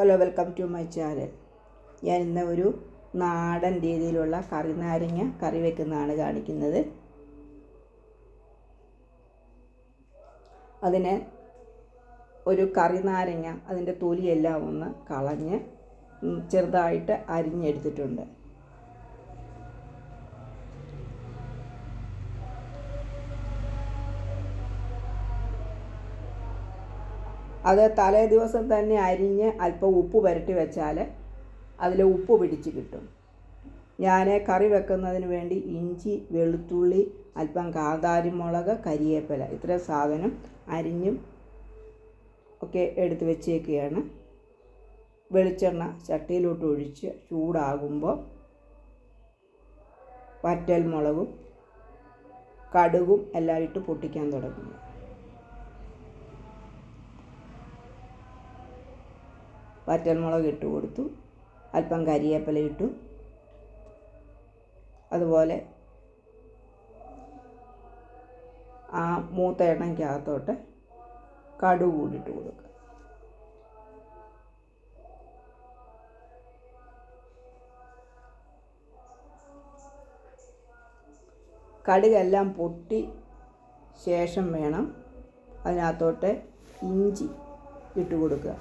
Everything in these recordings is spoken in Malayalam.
Hello welcome to my channel ഞാൻ ഇന്ന് ഒരു നാടൻ രീതിയിലുള്ള കറി നാരങ്ങ കറി വെക്കുന്നതാണ് കാണിക്കുന്നത്. അതിന് ഒരു കറി നാരങ്ങ അതിന്റെ തൊലിയെല്ലാം ഒന്ന് കളഞ്ഞ് ചെറുതായിട്ട് അരിഞ്ഞെടുത്തിട്ടുണ്ട്. അത് തലേ ദിവസം തന്നെ അരിഞ്ഞ് അല്പം ഉപ്പ് പുരട്ടി വെച്ചാൽ അതിൽ ഉപ്പ് പിടിച്ച് കിട്ടും. ഞാൻ കറി വെക്കുന്നതിന് വേണ്ടി ഇഞ്ചി വെളുത്തുള്ളി അല്പം കാന്താരിമുളക് കരിയേപ്പില ഇത്ര സാധനം അരിഞ്ഞും ഒക്കെ എടുത്ത് വെച്ചേക്കുകയാണ്. വെളിച്ചെണ്ണ ചട്ടിയിലോട്ട് ഒഴിച്ച് ചൂടാകുമ്പോൾ വറ്റൽ മുളകും കടുകും എല്ലാം ഇട്ട് പൊട്ടിക്കാൻ തുടങ്ങുന്നു. വറ്റൽമുളക് ഇട്ട് കൊടുത്തു. അല്പം കരിയേപ്പില ഇട്ടു. അതുപോലെ ആ മൂത്ത എണ്ണയ്ക്കകത്തോട്ട് കടു കൂടിയിട്ട് കൊടുക്കുക. കടുകെല്ലാം പൊട്ടി ശേഷം വേണം അതിനകത്തോട്ട് ഇഞ്ചി ഇട്ട് കൊടുക്കുക.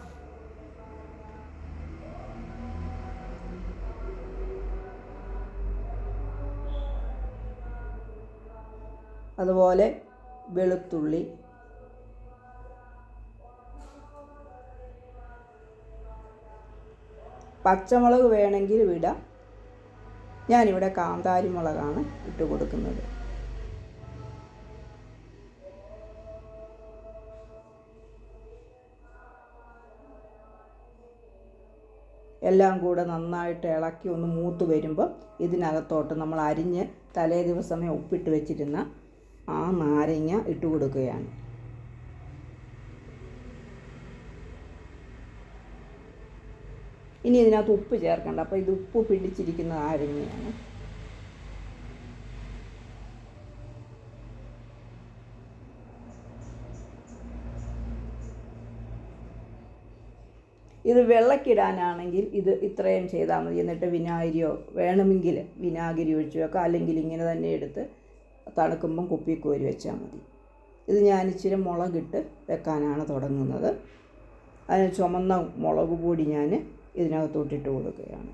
അതുപോലെ വെളുത്തുള്ളി. പച്ചമുളക് വേണമെങ്കിൽ വിടാം. ഞാനിവിടെ കാന്താരി മുളകാണ് ഇട്ട് കൊടുക്കുന്നത്. എല്ലാം കൂടെ നന്നായിട്ട് ഇളക്കി ഒന്ന് മൂത്ത് വരുമ്പോൾ ഇതിനകത്തോട്ട് നമ്മൾ അരിഞ്ഞ് തലേ ദിവസമേ ഉപ്പിട്ട് വെച്ചിരുന്ന ആ നാരങ്ങ ഇട്ട് കൊടുക്കുകയാണ്. ഇനി ഇതിനകത്ത് ഉപ്പ് ചേർക്കണ്ട. അപ്പോൾ ഇത് ഉപ്പ് പിടിച്ചിരിക്കുന്ന നാരങ്ങയാണ് ഇത് വെള്ളക്കിടാനാണെങ്കിൽ ഇത് ഇത്രയും ചെയ്താൽ മതി. എന്നിട്ട് വിനാഗിരിയോ വേണമെങ്കിൽ വിനാഗിരി ഒഴിച്ച് വെക്കാം. അല്ലെങ്കിൽ ഇങ്ങനെ തന്നെ എടുത്ത് തണുക്കുമ്പം കുപ്പി കോരി വെച്ചാൽ മതി. ഇത് ഞാൻ ഇച്ചിരി മുളകിട്ട് വെക്കാനാണ് തുടങ്ങുന്നത്. അതിന് ചുമന്ന മുളക് പൊടി ഞാൻ ഇതിനകത്തോട്ടിട്ട് കൊടുക്കുകയാണ്.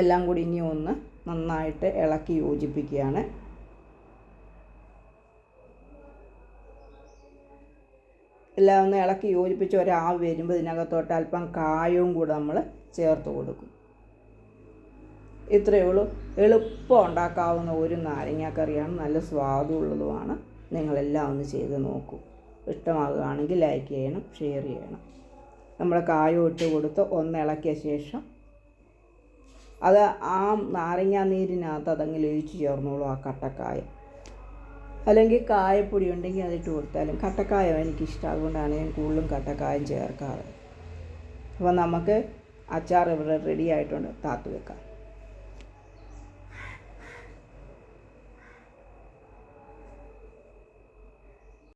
എല്ലാം കൂടി ഇനി ഒന്ന് നന്നായിട്ട് ഇളക്കി യോജിപ്പിക്കുകയാണ്. എല്ലാം ഒന്ന് ഇളക്കി യോജിപ്പിച്ച് ഒരാവ് വരുമ്പോൾ ഇതിനകത്തോട്ട് അല്പം കായവും കൂടെ നമ്മൾ ചേർത്ത് കൊടുക്കും. ഇത്രയേ ഉള്ളൂ. എളുപ്പം ഉണ്ടാക്കാവുന്ന ഒരു നാരങ്ങാക്കറിയാണ്. നല്ല സ്വാദുള്ളതുമാണ്. നിങ്ങളെല്ലാം ഒന്ന് ചെയ്ത് നോക്കൂ. ഇഷ്ടമാകുകയാണെങ്കിൽ ലൈക്ക് ചെയ്യണം ഷെയർ ചെയ്യണം. നമ്മൾ കായം ഇട്ട് കൊടുത്ത് ഒന്ന് ഇളക്കിയ ശേഷം അത് ആ നാരങ്ങാ നീരിനകത്ത് അതങ്ങ് ലയിച്ച് ചേർന്നോളൂ ആ കട്ടക്കായ. അല്ലെങ്കിൽ കായപ്പൊടി ഉണ്ടെങ്കിൽ അതിട്ട് കൊടുത്താലും കട്ടക്കായം എനിക്കിഷ്ടം. അതുകൊണ്ടാണ് ഞാൻ കൂടുതലും കട്ടക്കായം ചേർക്കാറ്. അപ്പോൾ നമുക്ക് അച്ചാർ ഇവിടെ റെഡി ആയിട്ടുണ്ട്. താത്തു വെക്കാം.